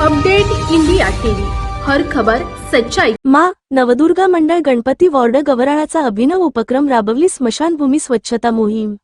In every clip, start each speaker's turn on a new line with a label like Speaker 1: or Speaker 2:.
Speaker 1: Update India TV. हर खबर सच्चाई.
Speaker 2: मा नवदुर्गा मंडळ गणपती वॉर्ड गवराळाचा अभिनव उपक्रम राबवली स्मशानभूमी स्वच्छता मोहीम.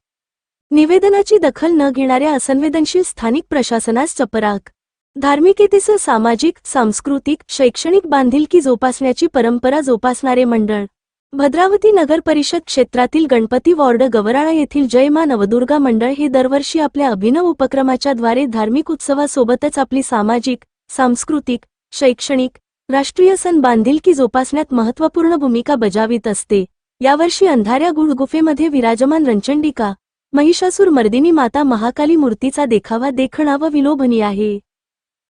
Speaker 2: निवेदनाची दखल न घेणाऱ्या असंवेदनशील स्थानिक प्रशासनास चपराक. धार्मिकतेसह सामाजिक सांस्कृतिक शैक्षणिक बांधिलकी जोपासण्याची परंपरा जोपासणारे मंडळ. भद्रावती नगर परिषद क्षेत्रातील गणपती वॉर्ड गवराळा येथील जय मा नवदुर्गा मंडळ हे दरवर्षी आपल्या अभिनव उपक्रमाच्या द्वारे धार्मिक उत्सवासोबतच आपली सामाजिक सांस्कृतिक शैक्षणिक राष्ट्रीय सण बांधिलकी जोपासण्यात महत्त्वपूर्ण भूमिका बजावित असते. यावर्षी अंधाऱ्या गुडगुफेमध्ये विराजमान रंचंडिका महिषासूर मर्दिनी माता महाकाली मूर्तीचा देखावा देखणा व विलोभनीय आहे.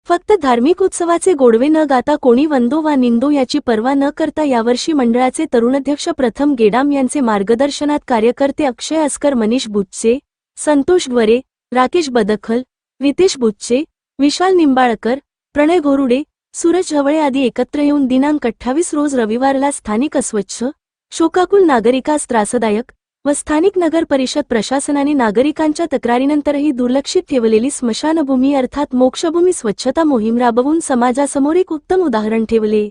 Speaker 2: फक्त धार्मिक उत्सवाचे गोडवे न गाता कोणी वंदो वा निंदो याची पर्वा न करता यावर्षी मंडळाचे तरुणाध्यक्ष प्रथम गेडाम यांचे मार्गदर्शनात कार्यकर्ते अक्षय अस्कर मनीष बुच्चे संतोष द्वरे राकेश बदखल रितेश बुच्चे विशाल निंबाळकर प्रणय घोरुडे सूरज हवळे आदी एकत्र येऊन दिनांक अठ्ठावीस रोज रविवारला स्थानिक अस्वच्छ शोकाकुल नागरिकास त्रासदायक व स्थानिक नगर परिषद प्रशासनाने नागरिकांच्या तक्रारीनंतरही दुर्लक्षित ठेवलेली स्मशानभूमी अर्थात मोक्षभूमी स्वच्छता मोहीम राबवून समाजासमोर एक उत्तम उदाहरण ठेवले.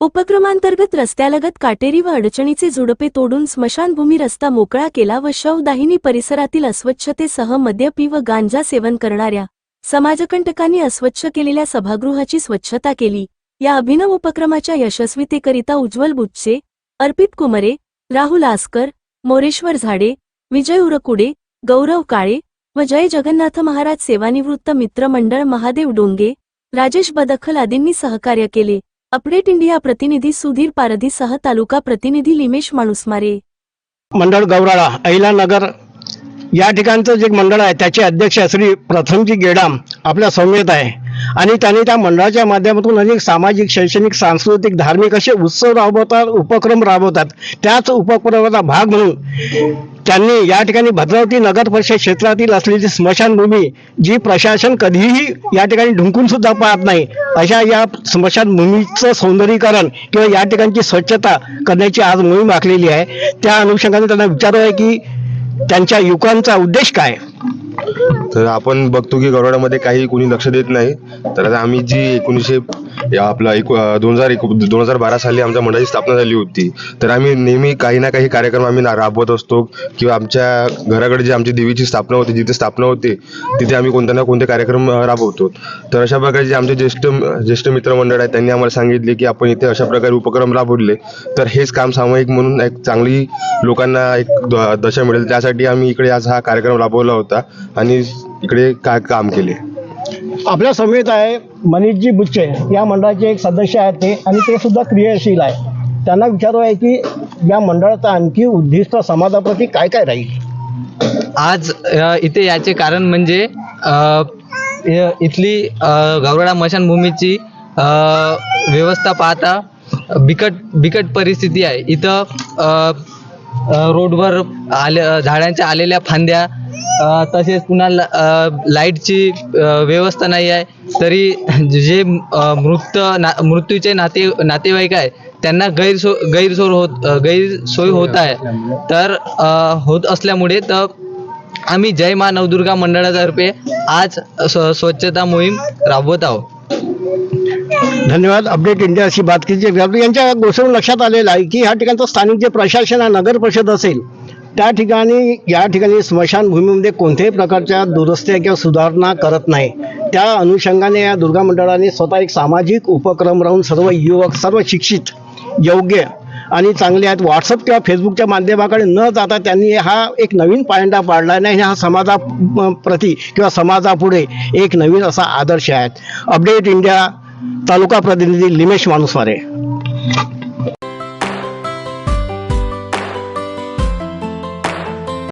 Speaker 2: उपक्रमांतर्गत रस्त्यालगत काटेरी व अडचणीचे झुडपे तोडून स्मशानभूमी रस्ता मोकळा केला व शवदाहिनी परिसरातील अस्वच्छतेसह मद्यपी व गांजा सेवन करणाऱ्या समाजकंटकांनी अस्वच्छ केलेल्या सभागृहाची स्वच्छता केली. या अभिनव उपक्रमाच्या यशस्वीतेकरिता उज्ज्वल बुच्चे अर्पित कुमरे राहुल आस्कर मोरेश्वर झाडे विजय उरकुडे गौरव काळे व जय जगन्नाथ महाराज सेवानिवृत्त मित्रमंडळ महादेव डोंगे राजेश बदखल आदींनी सहकार्य केले. अपडेट इंडिया प्रतिनिधी सुधीर पारधी सह तालुका प्रतिनिधी लिमेश माणुसमारे.
Speaker 3: मंडळ गौराळा अहिला नगर या ठिकाणचं जे मंडळ आहे त्याचे अध्यक्ष श्री प्रथमजी गेडाम आपल्या सौम्यत आहे. आणि त्यांनी त्या मंडळाच्या माध्यमातून अनेक सामाजिक शैक्षणिक सांस्कृतिक धार्मिक असे उत्सव राबवतात उपक्रम राबवतात. त्याच उपक्रमाचा भाग म्हणून त्यांनी या ठिकाणी भद्रावती नगर परिषद क्षेत्रातील असलेली स्मशानभूमी जी प्रशासन कधीही या ठिकाणी ढुंकून सुद्धा पाहत नाही अशा या स्मशानभूमीचं सौंदर्यीकरण किंवा या ठिकाणची स्वच्छता करण्याची आज मोहीम आखलेली आहे. त्या अनुषंगाने त्यांना विचारू आहे की त्यांच्या युवकांचा उद्देश काय?
Speaker 4: तर आपण बघतो की गरोडामध्ये काही कोणी लक्ष देत नाही. तर आता आम्ही जी एकोणीसशे आपला एक दोन हजार एक दोन हजार बारा साली आमच्या मंडळाची स्थापना झाली होती. तर आम्ही नेहमी काही ना काही कार्यक्रम आम्ही राबवत असतो किंवा आमच्या घराकडे जी आमची देवीची स्थापना होती जिथे स्थापना होते तिथे आम्ही कोणत्या ना कोणते कार्यक्रम राबवतो. तर अशा प्रकारे जे आमचे ज्येष्ठ ज्येष्ठ मित्रमंडळ आहे त्यांनी आम्हाला सांगितले की आपण इथे अशा प्रकारे उपक्रम राबवले. तर हेच काम सामायिक म्हणून एक चांगली लोकांना एक दशा मिळेल. त्यासाठी आम्ही इकडे आज हा कार्यक्रम राबवला होता. आणि इकडे काय काम केले?
Speaker 3: आपल्या समेत आहे मनीषजी बुच्चे. या मंडळाचे एक सदस्य आहेत ते आणि ते सुद्धा क्रियाशील आहे त्यांना विचारू आहे की या मंडळाचं आणखी उद्दिष्ट समाजाप्रती काय काय राहील?
Speaker 5: आज इथे याचे कारण म्हणजे इथली अ, गौराडा मशानभूमीची अ, व्यवस्था पाहता बिकट बिकट परिस्थिती आहे. इथं रोडवर आले झाडांच्या आलेल्या फांद्या तसेच पुन्हा लाईटची व्यवस्था नाही आहे तरी जे मृत ना मृत्यूचे नाते नातेवाईक आहे त्यांना गैरसो गैरसोय होत गैरसोय होत आहे. तर होत असल्यामुळे तर आम्ही जय मा नवदुर्गा मंडळातर्फे आज स्व- स्वच्छता मोहीम राबवत आहोत.
Speaker 3: धन्यवाद. अपडेट इंडियाशी बात केली यांच्या गोष्टीवरून लक्षात आलेलं आहे की ह्या ठिकाणचं स्थानिक जे प्रशासन आहे नगर परिषद असेल त्या ठिकाणी या ठिकाणी स्मशानभूमीमध्ये कोणत्याही प्रकारच्या दुरुस्त्या किंवा सुधारणा करत नाही. त्या अनुषंगाने या दुर्गा मंडळाने स्वतः एक सामाजिक उपक्रम राहून सर्व युवक सर्व शिक्षित योग्य आणि चांगले आहेत. व्हॉट्सअप किंवा फेसबुकच्या माध्यमाकडे न जाता त्यांनी हा एक नवीन पायंडा पाडला नाही आणि हा समाजा प्रती किंवा समाजापुढे एक नवीन असा आदर्श आहे. अपडेट इंडिया तालुका प्रतिनिधी लिमेश मानुसवारे.